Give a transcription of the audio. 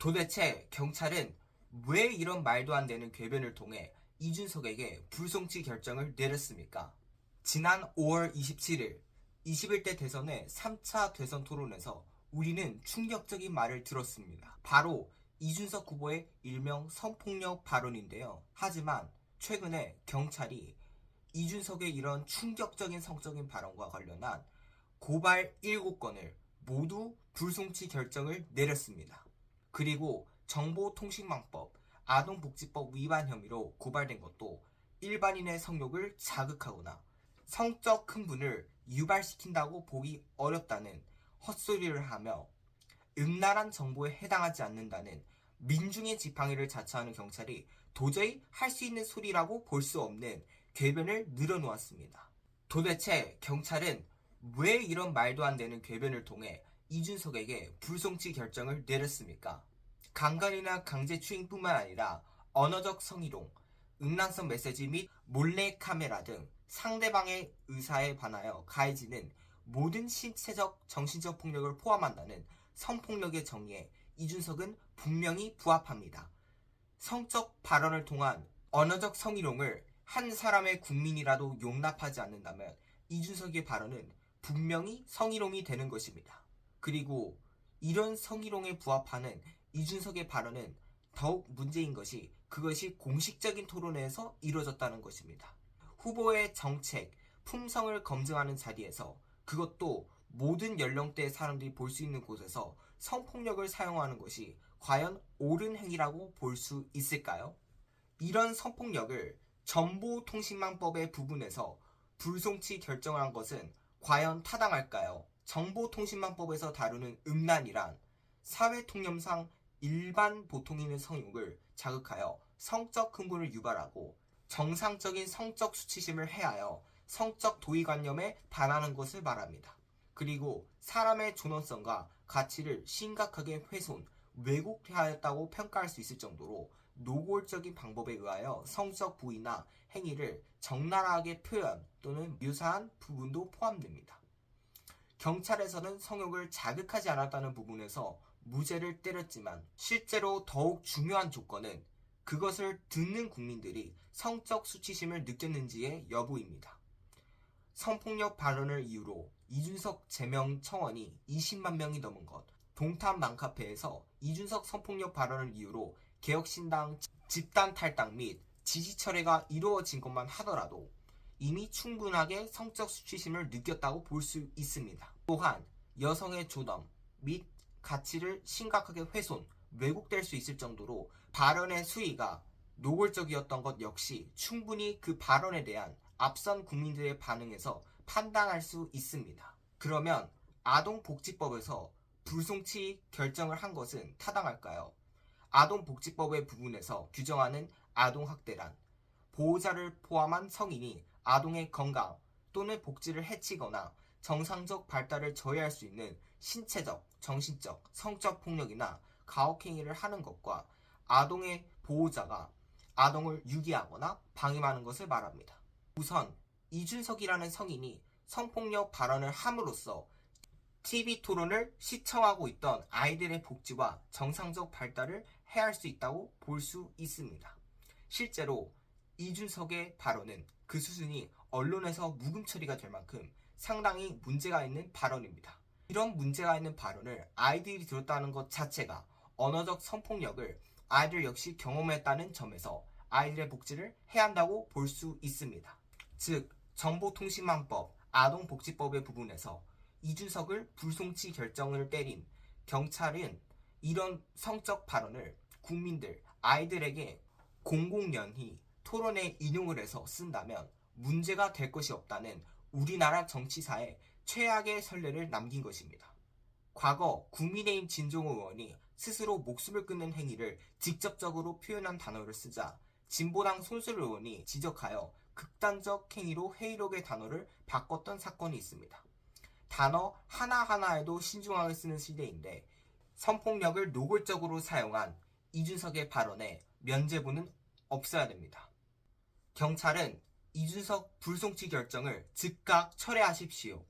도대체 경찰은 왜 이런 말도 안 되는 궤변을 통해 이준석에게 불송치 결정을 내렸습니까? 지난 5월 27일 21대 대선의 3차 대선 토론에서 우리는 충격적인 말을 들었습니다. 바로 이준석 후보의 일명 성폭력 발언인데요. 하지만 최근에 경찰이 이준석의 이런 충격적인 성적인 발언과 관련한 고발 7건을 모두 불송치 결정을 내렸습니다. 그리고 정보통신망법, 아동복지법 위반 혐의로 고발된 것도 일반인의 성욕을 자극하거나 성적 흥분을 유발시킨다고 보기 어렵다는 헛소리를 하며 음란한 정보에 해당하지 않는다는 민중의 지팡이를 자처하는 경찰이 도저히 할 수 있는 소리라고 볼 수 없는 궤변을 늘어놓았습니다. 도대체 경찰은 왜 이런 말도 안 되는 궤변을 통해 이준석에게 불송치 결정을 내렸습니까? 강간이나 강제추행뿐만 아니라 언어적 성희롱, 음란성 메시지 및 몰래카메라 등 상대방의 의사에 반하여 가해지는 모든 신체적, 정신적 폭력을 포함한다는 성폭력의 정의에 이준석은 분명히 부합합니다. 성적 발언을 통한 언어적 성희롱을 한 사람의 국민이라도 용납하지 않는다면 이준석의 발언은 분명히 성희롱이 되는 것입니다. 그리고 이런 성희롱에 부합하는 이준석의 발언은 더욱 문제인 것이 그것이 공식적인 토론회에서 이루어졌다는 것입니다. 후보의 정책, 품성을 검증하는 자리에서 그것도 모든 연령대의 사람들이 볼 수 있는 곳에서 성폭력을 사용하는 것이 과연 옳은 행위라고 볼 수 있을까요? 이런 성폭력을 정보통신망법의 부분에서 불송치 결정을 한 것은 과연 타당할까요? 정보통신망법에서 다루는 음란이란 사회통념상 일반 보통인의 성욕을 자극하여 성적 흥분을 유발하고 정상적인 성적 수치심을 해하여 성적 도의관념에 반하는 것을 말합니다. 그리고 사람의 존엄성과 가치를 심각하게 훼손, 왜곡하였다고 평가할 수 있을 정도로 노골적인 방법에 의하여 성적 부위나 행위를 적나라하게 표현 또는 묘사한 부분도 포함됩니다. 경찰에서는 성욕을 자극하지 않았다는 부분에서 무죄를 때렸지만 실제로 더욱 중요한 조건은 그것을 듣는 국민들이 성적 수치심을 느꼈는지의 여부입니다. 성폭력 발언을 이유로 이준석 제명 청원이 20만 명이 넘은 것, 동탄 맘카페에서 이준석 성폭력 발언을 이유로 개혁신당 집단 탈당 및 지지 철회가 이루어진 것만 하더라도 이미 충분하게 성적 수치심을 느꼈다고 볼 수 있습니다. 또한 여성의 존엄 및 가치를 심각하게 훼손, 왜곡될 수 있을 정도로 발언의 수위가 노골적이었던 것 역시 충분히 그 발언에 대한 앞선 국민들의 반응에서 판단할 수 있습니다. 그러면 아동복지법에서 불송치 결정을 한 것은 타당할까요? 아동복지법의 부분에서 규정하는 아동학대란 보호자를 포함한 성인이 아동의 건강 또는 복지를 해치거나 정상적 발달을 저해할 수 있는 신체적, 정신적, 성적 폭력이나 가혹행위를 하는 것과 아동의 보호자가 아동을 유기하거나 방임하는 것을 말합니다. 우선 이준석이라는 성인이 성폭력 발언을 함으로써 TV 토론을 시청하고 있던 아이들의 복지와 정상적 발달을 해할 수 있다고 볼 수 있습니다. 실제로 이준석의 발언은 그 수준이 언론에서 묵음 처리가 될 만큼 상당히 문제가 있는 발언입니다. 이런 문제가 있는 발언을 아이들이 들었다는 것 자체가 언어적 성폭력을 아이들 역시 경험했다는 점에서 아이들의 복지를 해야 한다고 볼 수 있습니다. 즉, 정보통신망법, 아동복지법의 부분에서 이준석을 불송치 결정을 때린 경찰은 이런 성적 발언을 국민들, 아이들에게 공공연히 토론에 인용을 해서 쓴다면 문제가 될 것이 없다는 우리나라 정치사에 최악의 선례를 남긴 것입니다. 과거 국민의힘 진종호 의원이 스스로 목숨을 끊는 행위를 직접적으로 표현한 단어를 쓰자 진보당 손슬 의원이 지적하여 극단적 행위로 회의록의 단어를 바꿨던 사건이 있습니다. 단어 하나하나에도 신중하게 쓰는 시대인데 성폭력을 노골적으로 사용한 이준석의 발언에 면죄부는 없어야 됩니다. 경찰은 이준석 불송치 결정을 즉각 철회하십시오.